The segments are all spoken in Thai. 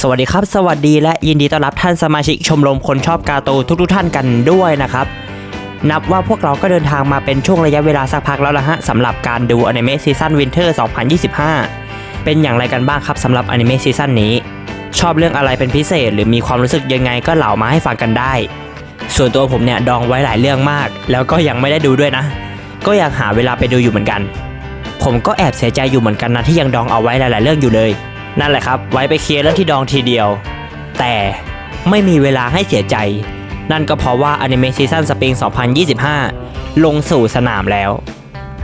สวัสดีครับ สวัสดีและยินดีต้อนรับท่านสมาชิกชมรมคนชอบการ์ตูนทุกๆท่านกันด้วยนะครับ นับว่าพวกเราก็เดินทางมาเป็นช่วงระยะเวลาสักพักแล้วละฮะสำหรับการดูอนิเมะซีซั่นวินเทอร์ 2025 เป็นอย่างไรกันบ้างครับสำหรับอนิเมะซีซั่นนี้ ชอบเรื่องอะไรเป็นพิเศษ หรือมีความรู้สึกยังไงก็เหล่ามาให้ฟังกันได้ ส่วนตัวผมเนี่ยดองไว้หลายเรื่องมาก แล้วก็ยังไม่ได้ดูด้วยนะ ก็อยากหาเวลาไปดูอยู่เหมือนกัน ผมก็แอบเสียใจอยู่เหมือนกันนะที่ยังดองเอาไว้หลาย ๆ เรื่องอยู่เลย นั่นแหละครับ ไว้ไปเคลียร์เรื่องที่ดองทีเดียว แต่ไม่มีเวลาให้เสียใจ นั่นก็เพราะว่าอนิเมะซีซั่นสปริง2025 ลงสู่สนามแล้ว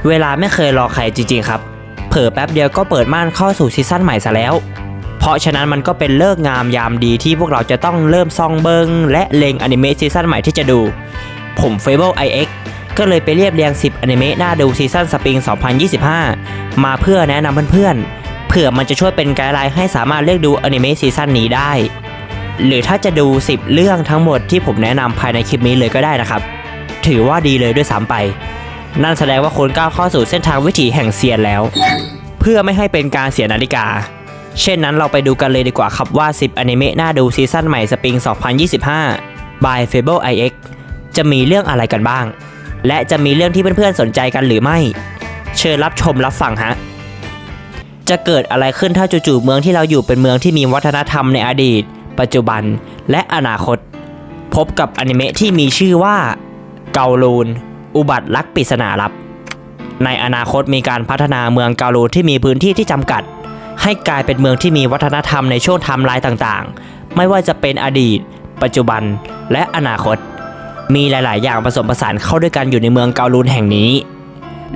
เวลาไม่เคยรอใครจริงๆครับ เผลอแป๊บเดียวก็เปิดม่านเข้าสู่ซีซั่นใหม่ซะแล้ว เพราะฉะนั้นมันก็เป็นเลิกงามยามดีที่พวกเราจะต้องเริ่มซองเบิงและเลงอนิเมะซีซั่นใหม่ที่จะดู ผม Fable IX ก็เลยไปเรียบเรียง 10อนิเมะน่าดูซีซั่นสปริง 2025 มาเพื่อแนะนำเพื่อนๆ เผื่อมันจะช่วยเป็นไกด์ไลน์ให้สามารถเลือกดูอนิเมะซีซั่นนี้ได้ หรือถ้าจะดู 10 เรื่องทั้งหมดที่ผมแนะนำภายในคลิปนี้เลยก็ได้นะครับ ถือว่าดีเลยด้วยซ้ำไป นั่นแสดงว่าคุณก้าวเข้าสู่เส้นทางวิถีแห่งเซียนแล้ว เพื่อไม่ให้เป็นการเสียนาฬิกา เช่นนั้นเราไปดูกันเลยดีกว่าครับว่า 10 อนิเมะน่าดูซีซั่นใหม่สปริง 2025 by Fable IX จะมีเรื่องอะไรกันบ้าง และจะมีเรื่องที่เพื่อนๆสนใจกันหรือไม่ เชิญรับชมรับฟังฮะ จะเกิดอะไรขึ้นถ้าจู่ๆเมืองที่เราอยู่เป็นเมืองที่มีวัฒนธรรมในอดีต ปัจจุบันและอนาคต พบกับอนิเมะที่มีชื่อว่าเกาลูน อุบัติลักปริศนาลับ ในอนาคตมีการพัฒนาเมืองเกาลูนที่มีพื้นที่ที่จำกัด ให้กลายเป็นเมืองที่มีวัฒนธรรมในช่วงไทม์ไลน์ต่างๆ ไม่ว่าจะเป็นอดีต ปัจจุบันและอนาคต มีหลาย ๆ อย่างผสมผสานเข้าด้วยกันอยู่ในเมืองเกาลูนแห่งนี้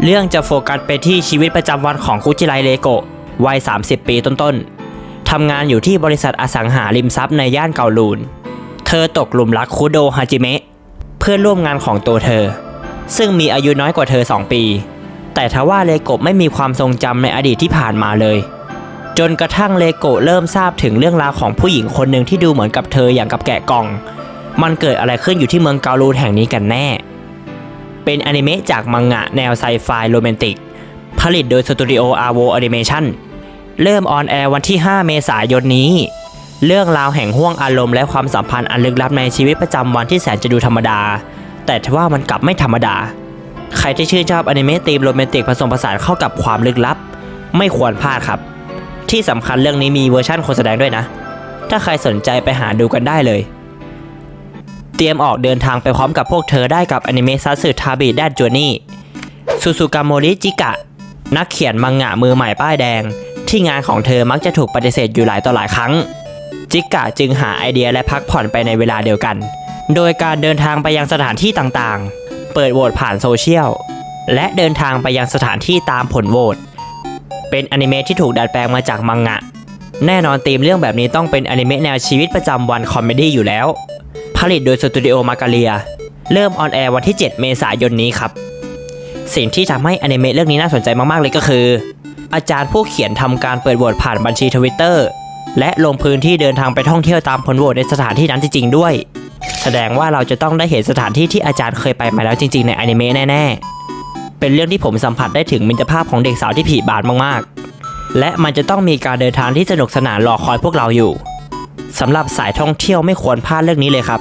เรื่องจะโฟกัสไปที่ชีวิตประจำวันของคุจิไรเลโกะ วัย 30 ปีต้นๆทำงานอยู่ที่บริษัทอสังหาริมทรัพย์ในย่านเกาลูน เธอตกหลุมรักคุโดฮาจิเมะเพื่อนร่วมงานของตัวเธอ ซึ่งมีอายุน้อยกว่าเธอ 2 ปี แต่ทว่าเลโกะไม่มีความทรงจำในอดีตที่ผ่านมาเลย จนกระทั่งเลโกะเริ่มทราบถึงเรื่องราวของผู้หญิงคนหนึ่งที่ดูเหมือนกับเธออย่างกับแกะกล่อง มันเกิดอะไรขึ้นอยู่ที่เมืองเกาลูนแห่งนี้กันแน่ เป็นอนิเมะจากมังงะแนวไซไฟโรแมนติกผลิตโดยสตูดิโออาโวแอนิเมชัน เริ่มออนแอร์วันที่ 5 เมษายนนี้ เรื่องราวแห่งห่วงอารมณ์และความสัมพันธ์อันลึกลับในชีวิตประจำวันที่แสนจะดูธรรมดา แต่ทว่ามันกลับไม่ธรรมดา ใครที่ชื่นชอบอนิเมะธีมโรแมนติกผสมผสานเข้ากับความลึกลับ ไม่ควรพลาดครับ ที่สำคัญเรื่องนี้มีเวอร์ชั่นคนแสดงด้วยนะ ถ้าใครสนใจไปหาดูกันได้เลย เตรียมออกเดินทางไปพร้อมกับพวกเธอได้กับอนิเมะซัตสึทาบิแดดจวนี่ซูซูกาโมริจิกะนักเขียนมังงะมือใหม่ป้ายแดง ที่งานของเธอมักจะถูกปฏิเสธอยู่หลายต่อหลายครั้ง จิกะจึงหาไอเดียและพักผ่อนไปในเวลาเดียวกัน โดยการเดินทางไปยังสถานที่ต่างๆ เปิดโหวตผ่านโซเชียล และเดินทางไปยังสถานที่ตามผลโหวต เป็นอนิเมะที่ถูกดัดแปลงมาจากมังงะ แน่นอนธีมเรื่องแบบนี้ต้องเป็นอนิเมะแนวชีวิตประจำวันคอมเมดี้อยู่แล้ว ผลิตโดยสตูดิโอมาการเลีย เริ่มออนแอร์วันที่ 7 เมษายนนี้ครับ สิ่งที่ทำให้อนิเมะเรื่องนี้น่าสนใจมากๆเลยก็คือ อาจารย์ผู้เขียนทำการเปิดโหวตผ่านบัญชีทวิตเตอร์และลงพื้นที่เดินทางไปท่องเที่ยวตามผลโหวตในสถานที่นั้นจริงๆด้วย แสดงว่าเราจะต้องได้เห็นสถานที่ที่อาจารย์เคยไปมาแล้วจริงๆในอนิเมะแน่ๆ เป็นเรื่องที่ผมสัมผัสได้ถึงมิตรภาพของเด็กสาวที่ผีบาทมากๆ และมันจะต้องมีการเดินทางที่สนุกสนานรอคอยพวกเราอยู่สำหรับสายท่องเที่ยวไม่ควรพลาดเรื่องนี้เลยครับ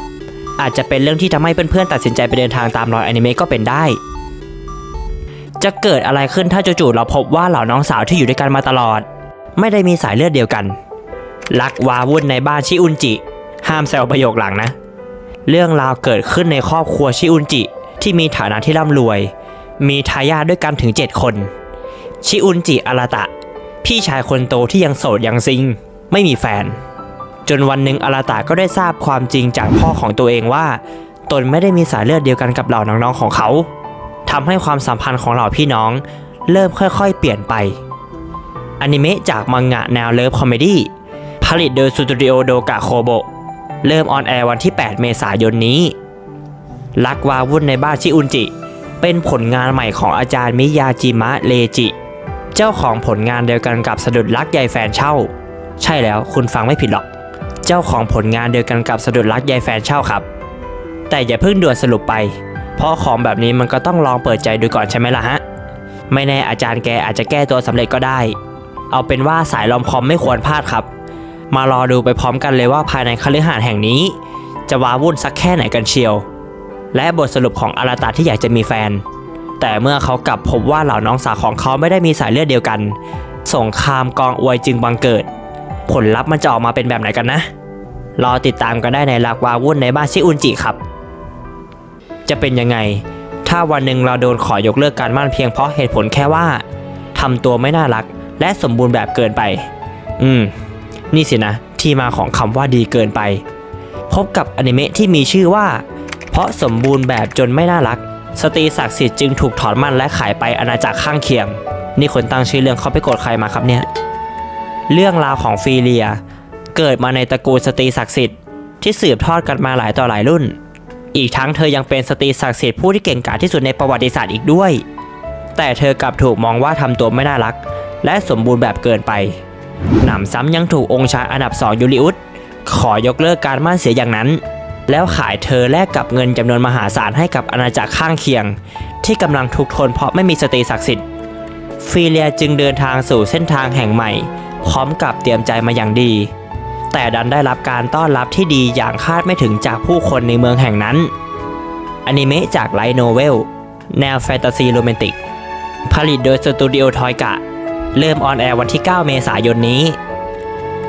อาจจะเป็นเรื่องที่ทำให้เพื่อนๆตัดสินใจไปเดินทางตามรอยอนิเมะก็เป็นได้ จะเกิดอะไรขึ้นถ้าจู่ๆเราพบว่าเหล่าน้องสาวที่อยู่ด้วยกันมาตลอด ไม่ได้มีสายเลือดเดียวกันรักวาวุ่นในบ้านชิอุนจิ ห้ามแซวประโยคหลังนะ เรื่องราวเกิดขึ้นในครอบครัวชิอุนจิ ที่มีฐานะที่ร่ำรวย มีทายาทด้วยกันถึง 7 คน ชิอุนจิอาราตะ พี่ชายคนโตที่ยังโสดยังซิง ไม่มีแฟน จนวันหนึ่งอาราตะก็ได้ทราบความจริงจากพ่อของตัวเองว่า ตนไม่ได้มีสายเลือดเดียวกันกับเหล่าน้องๆของเขา ทำให้ความสัมพันธ์ของเหล่าพี่น้อง เริ่มค่อยๆ เปลี่ยนไปอนิเมะจากมังงะแนวเลิฟคอมเมดี้ผลิตโดยสตูดิโอโดกะโคโบเริ่มออนแอร์วันที่ 8 เมษายนนี้ ลักวาวุ่นในบ้านชิอุนจิ เป็นผลงานใหม่ของอาจารย์มิยาจิมะเลจิ เจ้าของผลงานเดียวกันกับสะดุดรักใยแฟนเช่า ใช่แล้วคุณฟังไม่ผิดหรอก เจ้าของผลงานเดียวกันกับสะดุดรักใยแฟนเช่าครับ แต่อย่าเพิ่งด่วนสรุปไป เพราะของแบบนี้มันก็ต้องลองเปิดใจดูก่อนใช่ไหมล่ะฮะ ไม่แน่อาจารย์แกอาจจะแก้ตัวสำเร็จก็ได้ เอาเป็นว่าสายลอมคอมไม่ควรพลาดครับ มารอดูไปพร้อมกันเลยว่าภายในคฤหาสน์แห่งนี้ จะว้าวุ่นสักแค่ไหนกันเชียว และบทสรุปของอาราตาที่อยากจะมีแฟน แต่เมื่อเขากลับพบว่าเหล่าน้องสาวของเขาไม่ได้มีสายเลือดเดียวกันสงครามกองอวยจึงบังเกิด ผลลัพธ์มันจะออกมาเป็นแบบไหนกันนะ รอติดตามกันได้ในลากวาวุ่นในบ้านชิอุนจิครับ จะเป็นยังไง ถ้าวันหนึ่งเราโดนขอยกเลิกการมั่นเพียงเพราะเหตุผลแค่ว่าทำตัวไม่น่ารัก และสมบูรณ์แบบเกินไป อืม นี่สินะ ที่มาของคำว่าดีเกินไป พบกับอนิเมะที่มีชื่อว่า เพราะสมบูรณ์แบบจนไม่น่ารัก สตรีศักดิ์สิทธิ์จึงถูกถอนมั่นและขายไปอาณาจักรข้างเคียง นี่คนตั้งชื่อเรื่องเขาไปโกรธใครมาครับเนี่ย เรื่องราวของฟีเลีย เกิดมาในตระกูลสตรีศักดิ์สิทธิ์ที่สืบทอดกันมาหลายต่อหลายรุ่น อีกทั้งเธอยังเป็นสตรีศักดิ์สิทธิ์ผู้ที่เก่งกาจที่สุดในประวัติศาสตร์อีกด้วย แต่เธอกลับถูกมองว่าทำตัวไม่น่ารัก และสมบูรณ์แบบเกินไป หนำซ้ำยังถูกองค์ชายอันดับสองยูริอุสขอยกเลิกการมั่นเสียอย่างนั้น แล้วขายเธอแลกกับเงินจำนวนมหาศาลให้กับอาณาจักรข้างเคียง ที่กำลังทุกทนเพราะไม่มีสตรีศักดิ์สิทธิ์ฟีเลียจึงเดินทางสู่เส้นทางแห่งใหม่ พร้อมกับเตรียมใจมาอย่างดี แต่ดันได้รับการต้อนรับที่ดีอย่างคาดไม่ถึงจากผู้คนในเมืองแห่งนั้นอนิเมะจากไลท์โนเวลแนวแฟนตาซีโรแมนติก ผลิตโดยสตูดิโอทอยกะ เริ่มออนแอร์วันที่ 9 เมษายนนี้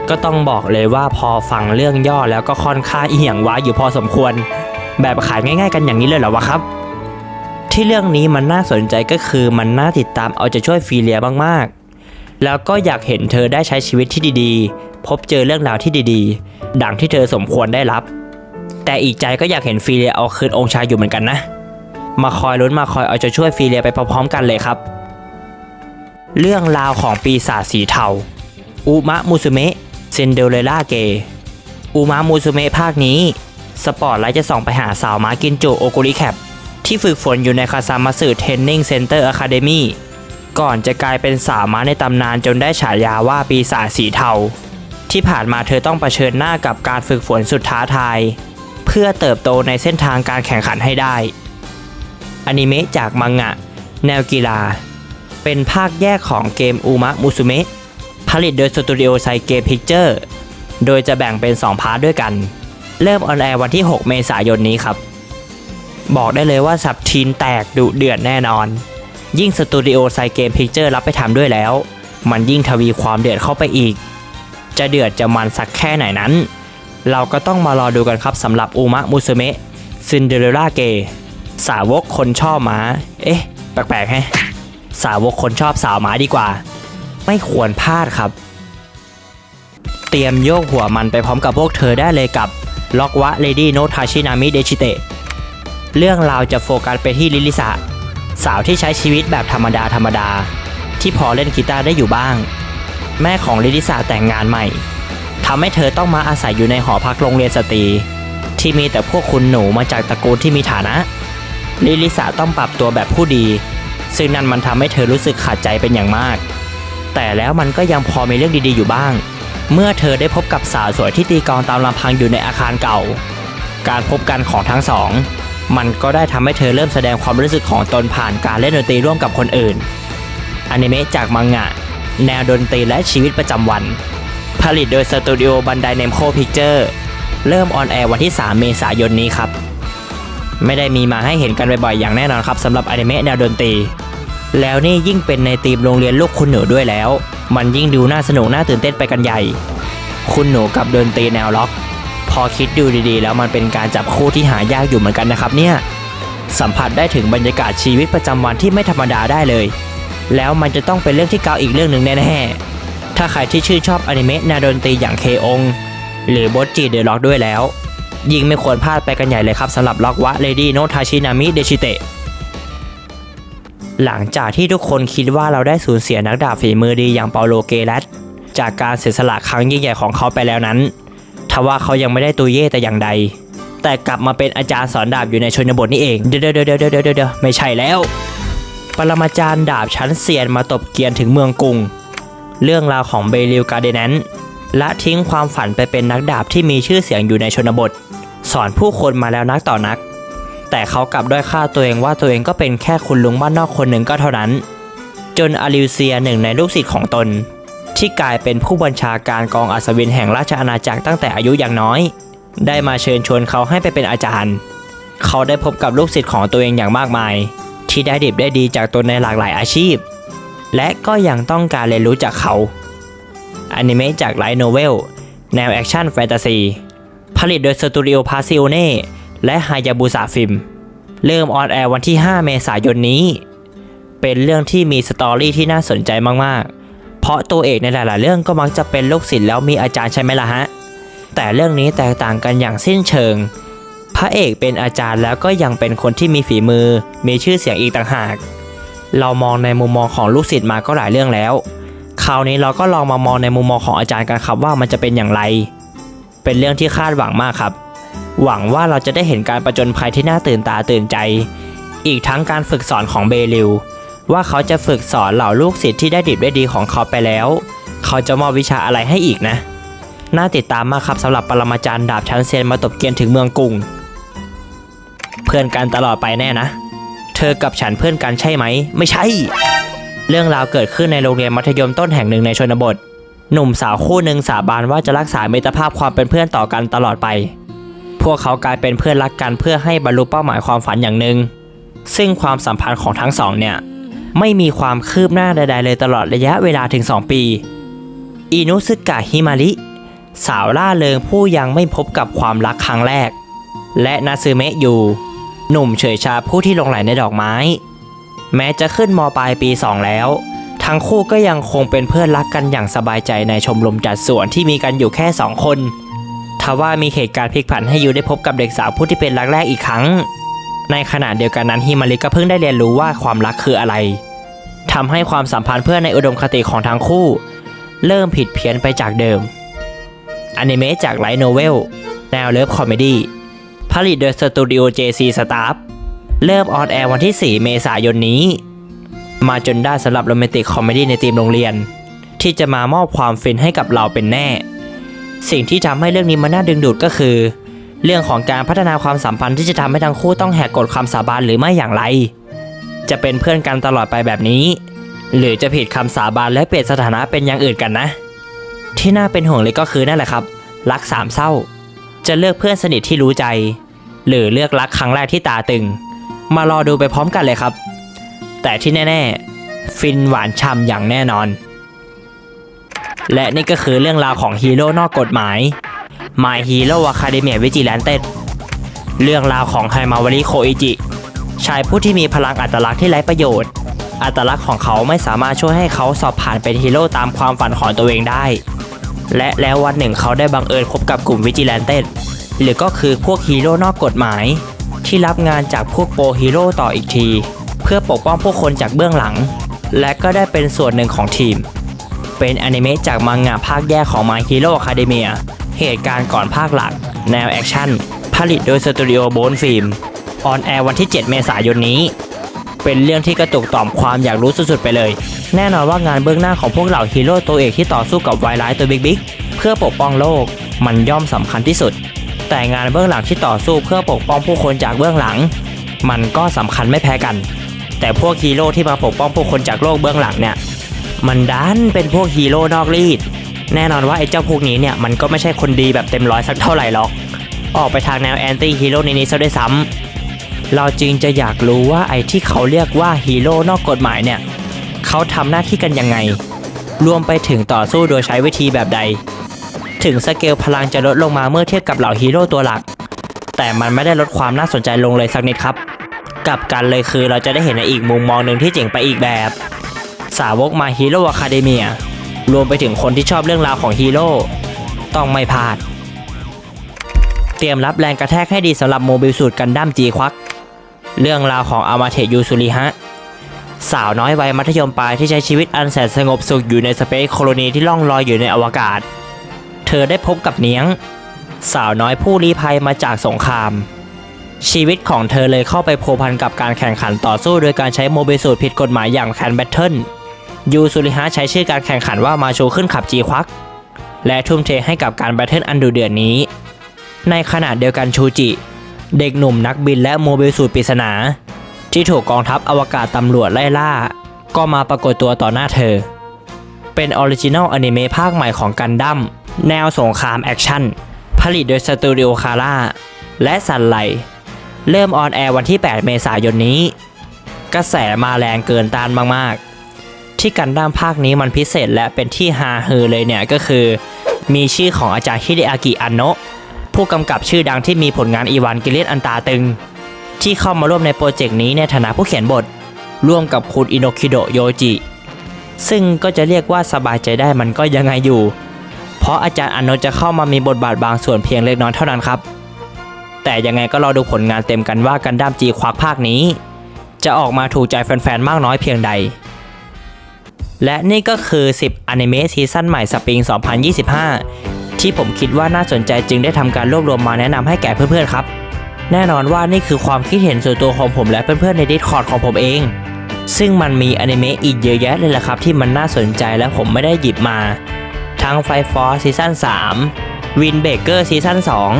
ก็ต้องบอกเลยว่าพอฟังเรื่องย่อแล้วก็ค่อนข้างเอียงว้าอยู่พอสมควร แบบขายง่ายๆกันอย่างนี้เลยเหรอวะครับ ที่เรื่องนี้มันน่าสนใจก็คือมันน่าติดตามเอาจะช่วยฟีเลียมากๆ แล้วก็อยากเห็นเธอได้ใช้ชีวิตที่ดีพบเจอเรื่องราวที่ดีๆ ดังที่เธอสมควรได้รับ แต่อีกใจก็อยากเห็นฟีเลียเอาคืนองค์ชายอยู่เหมือนกันนะ มาคอยลุ้นมาคอยเอาใจช่วยฟีเลียไปพร้อมๆกันเลยครับ เรื่องราวของปีศาจสีเทาอุมะมูซุเมะเซนเดเรล่าเกอุมะมูซุเมะภาคนี้ สปอร์ตไลท์จะส่องไปหาสาวมากินโจโอกุริแคปที่ฝึกฝนอยู่ในคาซามาสึเทรนนิ่งเซ็นเตอร์อะคาเดมีก่อนจะกลายเป็นสาวม้าในตำนานจนได้ฉายาว่าปีศาจสีเทา ที่ผ่านมาเธอต้องเผชิญหน้ากับการฝึกฝนสุดท้าทาย เพื่อเติบโตในเส้นทางการแข่งขันให้ได้อนิเมะจากมังงะ แนวกีฬา เป็นภาคแยกของเกมอุมะมุสุเมะผลิตโดยสตูดิโอไซเกมพิกเจอร์โดยจะแบ่งเป็น 2 พาร์ทด้วยกัน เริ่มออนแอร์วันที่ 6 เมษายนนี้ครับ บอกได้เลยว่าสับทีนแตกดุเดือดแน่นอน ยิ่งสตูดิโอไซเกมพิกเจอร์รับไปทำด้วยแล้ว มันยิ่งทวีความเดือดเข้าไปอีก จะเดือดจะมันสักแค่ไหนนั้น เราก็ต้องมารอดูกันครับสำหรับอุมะมุสเมะซินเดอเรลล่าเกสาวกคนชอบหมาเอ๊ะ แปลกๆแฮะ สาวกคนชอบสาวหมาดีกว่า ไม่ควรพลาดครับ เตรียมโยกหัวมันไปพร้อมกับพวกเธอได้เลยกับล็อกวะเลดี้โนทาชินามิเดชิเตะเรื่องราวจะโฟกัสไปที่ลิลิสะสาวที่ใช้ชีวิตแบบธรรมดาธรรมดา ที่พอเล่นกีตาร์ได้อยู่บ้าง แม่ของลิลิสาแต่งงานใหม่ทำให้เธอต้องมาอาศัยอยู่ในหอพักโรงเรียนสตรี ที่มีแต่พวกคุณหนูมาจากตระกูลที่มีฐานะ ลิลิสาต้องปรับตัวแบบผู้ดี ซึ่งนั่นมันทำให้เธอรู้สึกขาดใจเป็นอย่างมาก แต่แล้วมันก็ยังพอมีเรื่องดีๆอยู่บ้าง เมื่อเธอได้พบกับสาวสวยที่ตีกลองตามลำพังอยู่ในอาคารเก่า การพบกันของทั้งสอง มันก็ได้ทำให้เธอเริ่มแสดงความรู้สึกของตนผ่านการเล่นดนตรีร่วมกับคนอื่นอนิเมะจากมังงะ แนวดนตรีและชีวิตประจำวัน ผลิตโดยสตูดิโอบันไดเนมโคพิกเจอร์เริ่มออนแอร์วันที่ 3 เมษายนนี้ครับ ไม่ได้มีมาให้เห็นกันบ่อยๆอย่างแน่นอนครับสำหรับอนิเมะแนวดนตรี แล้วนี่ยิ่งเป็นในทีมโรงเรียนลูกคุณหนูด้วยแล้ว มันยิ่งดูน่าสนุกน่าตื่นเต้นไปกันใหญ่ คุณหนูกับดนตรีแนวล็อก พอคิดดูดีๆ แล้วมันเป็นการจับคู่ที่หายากอยู่เหมือนกันนะครับเนี่ยสัมผัสได้ถึงบรรยากาศชีวิตประจำวันที่ไม่ธรรมดาได้เลย แล้วมันจะต้องเป็นเรื่องที่เกาอีกเรื่องหนึ่งแน่ๆถ้าใครที่ชื่นชอบอนิเมะนวดนตรีอย่างเคองหรือบอจีเดอะล็อกด้วยแล้ว ยิ่งไม่ควรพลาดไปกันใหญ่เลยครับสำหรับล็อกวะเลดี้โนทาชินามิเดชิเตะหลังจากที่ทุกคนคิดว่าเราได้สูญเสียนักดาบฝีมือดีอย่างเปาโลเกลัสจากการเสียสละครั้งยิ่งใหญ่ของเขาไปแล้วนั้นทว่าเขายังไม่ได้ตุยเย่แต่อย่างใด แต่กลับมาเป็นอาจารย์สอนดาบอยู่ในชนบทนี่เอง เดี๋ยวเดี๋ยวเดี๋ยวเดี๋ยวเดี๋ยวเดี๋ยวไม่ใช่แล้ว ปรมาจารย์ดาบชั้นเซียนมาตบเกียนถึงเมืองกรุง เรื่องราวของเบลิลการเดนนละทิ้งความฝันไปเป็นนักดาบที่มีชื่อเสียงอยู่ในชนบท สอนผู้คนมาแล้วนักต่อนัก แต่เขากลับด้อยค่าตัวเองว่าตัวเองก็เป็นแค่คุณลุงบ้านนอกคนหนึ่งก็เท่านั้น จนอลิวเซียหนึ่งในลูกศิษย์ของตน ที่กลายเป็นผู้บัญชาการกองอัศวินแห่งราชอาณาจักรตั้งแต่อายุอย่างน้อย ได้มาเชิญชวนเขาให้ไปเป็นอาจารย์ เขาได้พบกับลูกศิษย์ของตัวเองอย่างมากมาย ที่ได้ดิบได้ดีจากตนในหลากหลายอาชีพ และก็ยังต้องการเรียนรู้จากเขาอนิเมะจากไลท์โนเวลแนวแอคชั่นแฟนตาซีผลิตโดยสตูดิโอพาซิโอเน่และฮายาบุสะฟิล์มเริ่มออนแอร์วันที่ 5 เมษายนนี้ เป็นเรื่องที่มีสตอรี่ที่น่าสนใจมากๆ เพราะตัวเอกในหลาย ๆ เรื่องก็มักจะเป็นลูกศิษย์แล้วมีอาจารย์ใช่ไหมล่ะฮะ แต่เรื่องนี้แตกต่างกันอย่างสิ้นเชิง พระเอกเป็นอาจารย์แล้วก็ยังเป็นคนที่มีฝีมือ มีชื่อเสียงอีกต่างหาก เรามองในมุมมองของลูกศิษย์มาก็หลายเรื่องแล้ว คราวนี้เราก็ลองมามองในมุมมองของอาจารย์กันครับว่ามันจะเป็นอย่างไร เป็นเรื่องที่คาดหวังมากครับ หวังว่าเราจะได้เห็นการประจนภัยที่น่าตื่นตาตื่นใจ อีกทั้งการฝึกสอนของเบลิวว่าเขาจะฝึกสอนเหล่าลูกศิษย์ที่ได้ดิบได้ดีของเขาไปแล้ว เขาจะมอบวิชาอะไรให้อีกนะ น่าติดตามมากครับสำหรับปรมาจารย์ดาบชันเซนมาตบเกียนถึงเมืองกรุง เพื่อนกันตลอดไปแน่นะ เธอกับฉันเพื่อนกันใช่ไหม ไม่ใช่ เรื่องราวเกิดขึ้นในโรงเรียนมัธยมต้นแห่งหนึ่งในชนบท หนุ่มสาวคู่หนึ่งสาบานว่าจะรักษามิตรภาพความเป็นเพื่อนต่อกันตลอดไป พวกเขากลายเป็นเพื่อนรักกันเพื่อให้บรรลุเป้าหมายความฝันอย่างหนึ่ง ซึ่งความสัมพันธ์ของทั้งสองเนี่ยไม่มีความคืบหน้าใด ๆ เลยตลอดระยะเวลาถึง 2 ปี อินุสึกะฮิมาริ สาวล่าเริงผู้ยังไม่พบกับความรักครั้งแรก และนาซึเมะยู หนุ่มเฉยชาผู้ที่ลงไหลในดอกไม้ แม้จะขึ้นมปลายปี 2 แล้ว ทั้งคู่ก็ยังคงเป็นเพื่อนรักกันอย่างสบายใจในชมรมจัดสวนที่มีกันอยู่แค่ 2 คนทว่ามีเหตุการณ์พลิกผันให้ยูได้พบกับเด็กสาวผู้ที่เป็นรักแรกอีกครั้ง ในขณะเดียวกันนั้นฮิมาริก็เพิ่งได้เรียนรู้ว่าความรักคืออะไรทำให้ความสัมพันธ์เพื่อนในอุดมคติของทั้งคู่ เริ่มผิดเพี้ยนไปจากเดิมอนิเมะจากไลท์โนเวลแนวเลิฟคอมเมดี้ ผลิตโดยสตูดิโอ JC Staff เริ่มออนแอร์วันที่ 4 เมษายนนี้ มาจนได้สำหรับโรแมนติกคอมเมดี้ในทีมโรงเรียน ที่จะมามอบความฟินให้กับเราเป็นแน่ สิ่งที่ทำให้เรื่องนี้มันน่าดึงดูดก็คือ เรื่องของการพัฒนาความสัมพันธ์ที่จะทำให้ทั้งคู่ต้องแหกกฎคำสาบานหรือไม่อย่างไร จะเป็นเพื่อนกันตลอดไปแบบนี้ หรือจะผิดคำสาบานและเปลี่ยนสถานะเป็นอย่างอื่นกันนะ ที่น่าเป็นห่วงเลยก็คือนั่นแหละครับ รักสามเศร้า จะเลือกเพื่อนสนิทที่รู้ใจ หรือเลือกรักครั้งแรกที่ตาตึง มารอดูไปพร้อมกันเลยครับ แต่ที่แน่ๆ ฟินหวานช่ำอย่างแน่นอน และนี่ก็คือเรื่องราวของฮีโร่นอกกฎหมาย My Hero Academia Vigilante เรื่องราวของไฮมาวาริโคอิจิ ชายผู้ที่มีพลังอัตลักษณ์ที่ไร้ประโยชน์ อัตลักษณ์ของเขาไม่สามารถช่วยให้เขาสอบผ่านเป็นฮีโร่ตามความฝันของตัวเองได้ และแล้ววันหนึ่งเขาได้บังเอิญพบกับกลุ่มวิจิแลนเต้ หรือก็คือพวกฮีโร่นอกกฎหมาย ที่รับงานจากพวกโปรฮีโร่ต่ออีกที เพื่อปกป้องผู้คนจากเบื้องหลัง และก็ได้เป็นส่วนหนึ่งของทีม เป็นอนิเมะจากมังงะภาคแยกของ My Hero Academia เหตุการณ์ก่อนภาคหลัก แนวแอคชั่น ผลิตโดยสตูดิโอโบนฟิล์มออนแอร์วันที่ 7 เมษายนนี้ เป็นเรื่องที่กระตุกต่อมความอยากรู้สุดๆไปเลย แน่นอนว่างานเบื้องหน้าของพวกเหล่าฮีโร่ตัวเอกที่ต่อสู้กับไวร้ายตัวบิ๊กๆเพื่อปกป้องโลกมันย่อมสำคัญที่สุด แต่งานเบื้องหลังที่ต่อสู้เพื่อปกป้องผู้คนจากเบื้องหลัง มันก็สำคัญไม่แพ้กัน แต่พวกฮีโร่ที่มาปกป้องผู้คนจากโลกเบื้องหลังเนี่ย มันดันเป็นพวกฮีโร่นอกรีดแน่นอนว่าไอ้เจ้าพวกนี้เนี่ยมันก็ไม่ใช่คนดีแบบเต็มร้อยสักเท่าไหร่หรอก ออกไปทางแนวแอนตี้ฮีโร่ในนี้ซะด้วยซ้ำเราจึงจะอยากรู้ว่าไอ้ที่เขาเรียกว่าฮีโร่นอกกฎหมายเนี่ยเขาทำหน้าที่กันยังไง รวมไปถึงต่อสู้โดยใช้วิธีแบบใด ถึงสเกลพลังจะลดลงมาเมื่อเทียบกับเหล่าฮีโร่ตัวหลัก แต่มันไม่ได้ลดความน่าสนใจลงเลยสักนิดครับ กลับกันเลยคือเราจะได้เห็นในอีกมุมมองหนึ่งที่เจ๋งไปอีกแบบ สาวกมาฮีโร่อะคาเดเมียรวมไปถึงคนที่ชอบเรื่องราวของฮีโร่ต้องไม่พลาด เตรียมรับแรงกระแทกให้ดีสำหรับโมบิลสูตรกันดั้มจีควัก เรื่องราวของอามาเทยูสุริฮะสาวน้อยวัยมัธยมปลายที่ใช้ชีวิตอันแสนสงบสุขอยู่ในสเปซโคโลนีที่ล่องลอยอยู่ในอวกาศ เธอได้พบกับเนียง สาวน้อยผู้ลี้ภัยมาจากสงคราม ชีวิตของเธอเลยเข้าไปพัวพันกับการแข่งขันต่อสู้โดยการใช้โมบิสูตรผิดกฎหมายอย่างแคนแบทเทิลยูสุริฮะใช้ชื่อการแข่งขันว่ามาโชขึ้นขับจีควักและทุ่มเทให้กับการแบทเทิลอันดุเดือดนี้ ในขณะเดียวกันชูจิ เด็กหนุ่มนักบินและโมบิสูตรปริศนา ที่ถูกกองทัพอวกาศตำรวจไล่ล่า ก็มาปรากฏตัวต่อหน้าเธอ เป็นออริจินอลอนิเมะภาคใหม่ของกันดั้ม แนวสงครามแอคชั่น ผลิตโดยสตูดิโอคาร่าและซันไลเริ่มออนแอร์วันที่ 8 เมษายนนี้ กระแสมาแรงเกินต้านมาก ๆ ที่กันดั้มภาคนี้มันพิเศษและเป็นที่ฮาเฮอเลยเนี่ยก็คือ มีชื่อของอาจารย์ฮิเดอากิอันโนะผู้กำกับชื่อดังที่มีผลงานอีวานกิเลสอันตาตึง ที่เข้ามาร่วมในโปรเจกต์นี้ในฐานะผู้เขียนบท ร่วมกับคุณอินโนคิโดโยจิ ซึ่งก็จะเรียกว่าสบายใจได้มันก็ยังไงอยู่ เพราะอาจารย์อันโนจะเข้ามามีบทบาทบางส่วนเพียงเล็กน้อยเท่านั้นครับ แต่ยังไงก็รอดูผลงานเต็มกันว่ากันดั้มจีควักภาคนี้ จะออกมาถูกใจแฟนๆ มากน้อยเพียงใด และนี่ก็คือ 10อนิเมะซีซั่นใหม่สปริง 2025 ที่ผมคิดว่าน่าสนใจจึงได้ทำการรวบรวมมาแนะนำให้แก่เพื่อนๆ ครับ แน่นอนว่านี่คือความคิดเห็นส่วนตัวของผมและเพื่อนๆ ใน Discord ของผมเอง ซึ่งมันมีอนิเมะอีกเยอะแยะเลยล่ะครับที่มันน่าสนใจและผมไม่ได้หยิบมา ทั้งไฟฟอร์ซีซั่น3วินเบเกอร์ซีซั่น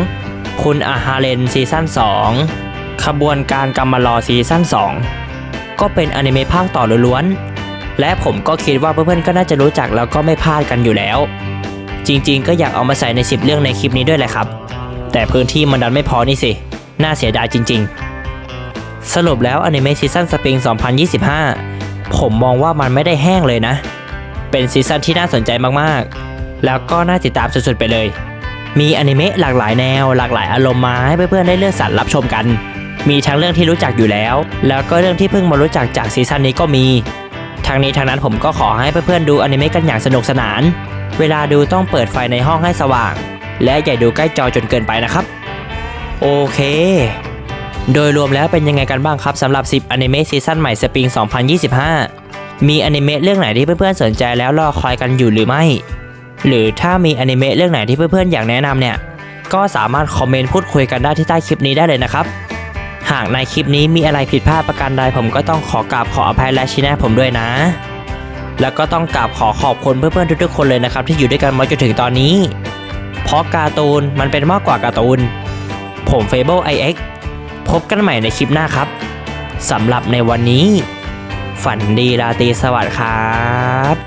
2คุณอาฮาเลนซีซั่น2ขบวนการกรรมลอซีซั่น2ก็เป็นอนิเมะภาคต่อล้วนๆ และผมก็คิดว่าเพื่อนๆก็น่าจะรู้จักแล้วก็ไม่พลาดกันอยู่แล้ว จริงๆ ก็อยากเอามาใส่ใน 10 เรื่องในคลิปนี้ด้วยแหละครับ แต่พื้นที่มันดันไม่พอนี่สิ น่าเสียดายจริง ๆ สรุปแล้วอนิเมะซีซั่นสปริง 2025 ผมมองว่ามันไม่ได้แห้งเลยนะเป็นซีซั่นที่น่าสนใจมากๆ แล้วก็น่าติดตามสุดๆไปเลย มีอนิเมะหลากหลายแนว หลากหลายอารมณ์มาให้เพื่อนๆได้เลือกสรรรับชมกัน มีทั้งเรื่องที่รู้จักอยู่แล้ว แล้วก็เรื่องที่เพิ่งมารู้จักจากซีซั่นนี้ก็มี ทางนี้ทางนั้นผมก็ขอให้เพื่อนๆดูอนิเมะกันอย่างสนุกสนาน เวลาดูต้องเปิดไฟในห้องให้สว่าง และอย่าดูใกล้จอจนเกินไปนะครับ โอเค โดยรวมแล้วเป็นยังไงกันบ้างครับสำหรับ 10อนิเมะซีซั่นใหม่สปริง 2025มีอนิเมะเรื่องไหนที่เพื่อนๆสนใจแล้วรอคอยกันอยู่หรือไม่ หรือถ้ามีอนิเมะเรื่องไหนที่เพื่อนๆอยากแนะนำเนี่ย ก็สามารถคอมเมนต์พูดคุยกันได้ที่ใต้คลิปนี้ได้เลยนะครับ หากในคลิปนี้มีอะไรผิดพลาดประการใดผมก็ต้องขอกราบขออภัยและชี้แนะผมด้วยนะ แล้วก็ต้องกราบขอขอบคุณเพื่อนๆทุกๆคนเลยนะครับ ที่อยู่ด้วยกันมาจนถึงตอนนี้ เพราะการ์ตูนมันเป็นมากกว่าการ์ตูน ผม Fable IX พบกันใหม่ในคลิปหน้าครับสำหรับในวันนี้ ฝันดีราตรีสวัสดิ์ครับ